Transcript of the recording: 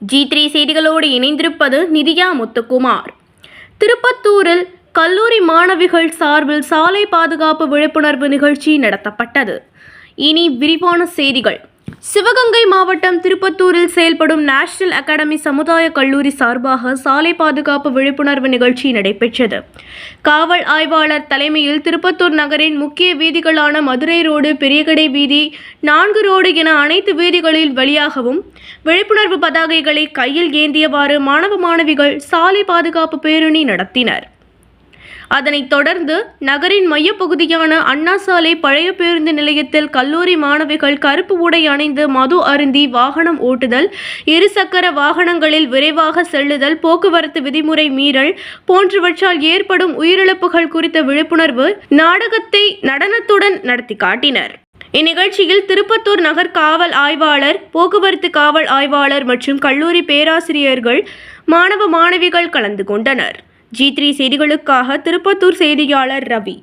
G three செய்திகளோடு இணைந்திருப்பது நிதியா முத்துக்குமார். திருப்பத்தூரில் கல்லூரி மாணவிகள் சார்பில் சாலை பாதுகாப்பு விழிப்புணர்வு நிகழ்ச்சி நடத்தப்பட்டது. இனி விரிவான செய்திகள். சிவகங்கை மாவட்டம் திருப்பத்தூரில் செயல்படும் நேஷனல் அகாடமி சமுதாய கல்லூரி சார்பாக சாலை பாதுகாப்பு விழிப்புணர்வு நிகழ்ச்சி நடைபெற்றது. காவல் ஆய்வாளர் தலைமையில் திருப்பத்தூர் நகரின் முக்கிய வீதிகளான மதுரை ரோடு பெரியகடை வீதி நான்கு ரோடு என அனைத்து வீதிகளில் வழியாகவும் விழிப்புணர்வு பதாகைகளை கையில் ஏந்தியவாறு மாணவ மாணவிகள் சாலை பாதுகாப்பு பேரணி நடத்தினர். அதனைத் தொடர்ந்து நகரின் மையப்பகுதியான அண்ணா சாலை பழைய பேருந்து நிலையத்தில் கல்லூரி மாணவிகள் கருப்பு உடை அணிந்து மது அருந்தி வாகனம் ஓட்டுதல் இருசக்கர வாகனங்களில் விரைவாக செல்லுதல் போக்குவரத்து விதிமுறை மீறல் போன்றவற்றால் ஏற்படும் உயிரிழப்புகள் குறித்த விழிப்புணர்வு நாடகத்தை நடனத்துடன் நடத்தி காட்டினர். இந்நிகழ்ச்சியில் திருப்பத்தூர் நகர் காவல் ஆய்வாளர் போக்குவரத்து காவல் ஆய்வாளர் மற்றும் கல்லூரி பேராசிரியர்கள் மாணவ மாணவிகள் கலந்து கொண்டனர். ஜி த்ரீ செய்திகளுக்காக திருப்பத்தூர் செய்தியாளர் ரவி.